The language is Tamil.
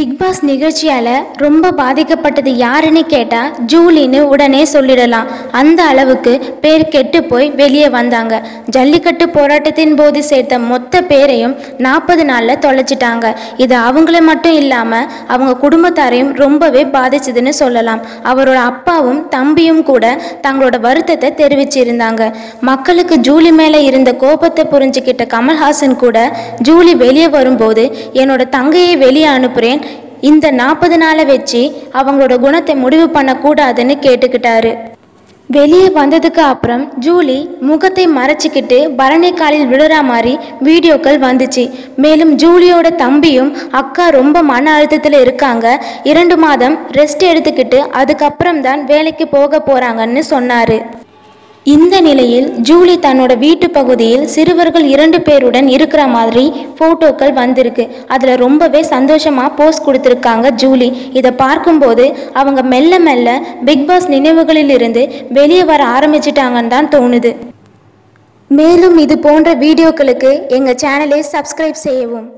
பிக் பாஸ் நிகழ்ச்சியால் ரொம்ப பாதிக்கப்பட்டது யாருன்னு கேட்டால் ஜூலின்னு உடனே சொல்லிடலாம். அந்த அளவுக்கு பேர் கெட்டு போய் வெளியே வந்தாங்க. ஜல்லிக்கட்டு போராட்டத்தின் போது சேர்த்த மொத்த பேரையும் நாற்பது நாளில் தொலைச்சிட்டாங்க. இது அவங்கள மட்டும் இல்லாமல் அவங்க குடும்பத்தாரையும் ரொம்பவே பாதிச்சதுன்னு சொல்லலாம். அவரோட அப்பாவும் தம்பியும் கூட தங்களோட வருத்தத்தை தெரிவிச்சிருந்தாங்க. மக்களுக்கு ஜூலி மேலே இருந்த கோபத்தை புரிஞ்சுக்கிட்ட கமல்ஹாசன் கூட ஜூலி வெளியே வரும்போது என்னோட தங்கையை வெளியே அனுப்புகிறேன் இந்த நாற்பது நாளை வச்சு அவங்களோட குணத்தை முடிவு பண்ணக்கூடாதுன்னு கேட்டுக்கிட்டாரு. வெளியே வந்ததுக்கு அப்புறம் ஜூலி முகத்தை மறைச்சிக்கிட்டு பரணி காலில் விழுற மாதிரி வீடியோக்கள் வந்துச்சு. மேலும் ஜூலியோட தம்பியும் அக்கா ரொம்ப மன அழுத்தத்தில் இருக்காங்க. இரண்டு மாதம் ரெஸ்ட் எடுத்துக்கிட்டு அதுக்கப்புறம் தான் வேலைக்கு போக போகிறாங்கன்னு சொன்னார். இந்த நிலையில் ஜூலி தன்னோட வீட்டு பகுதியில் சிறுவர்கள் இரண்டு பேருடன் இருக்கிற மாதிரி ஃபோட்டோக்கள் வந்திருக்கு. அதில் ரொம்பவே சந்தோஷமாக போஸ்ட் கொடுத்துருக்காங்க ஜூலி. இதை பார்க்கும்போது அவங்க மெல்ல மெல்ல பிக் பாஸ் நினைவுகளிலிருந்து வெளியே வர ஆரம்பிச்சிட்டாங்கன்னு தான் தோணுது. மேலும் இது போன்ற வீடியோக்களுக்கு எங்கள் சேனலை சப்ஸ்கிரைப் செய்யவும்.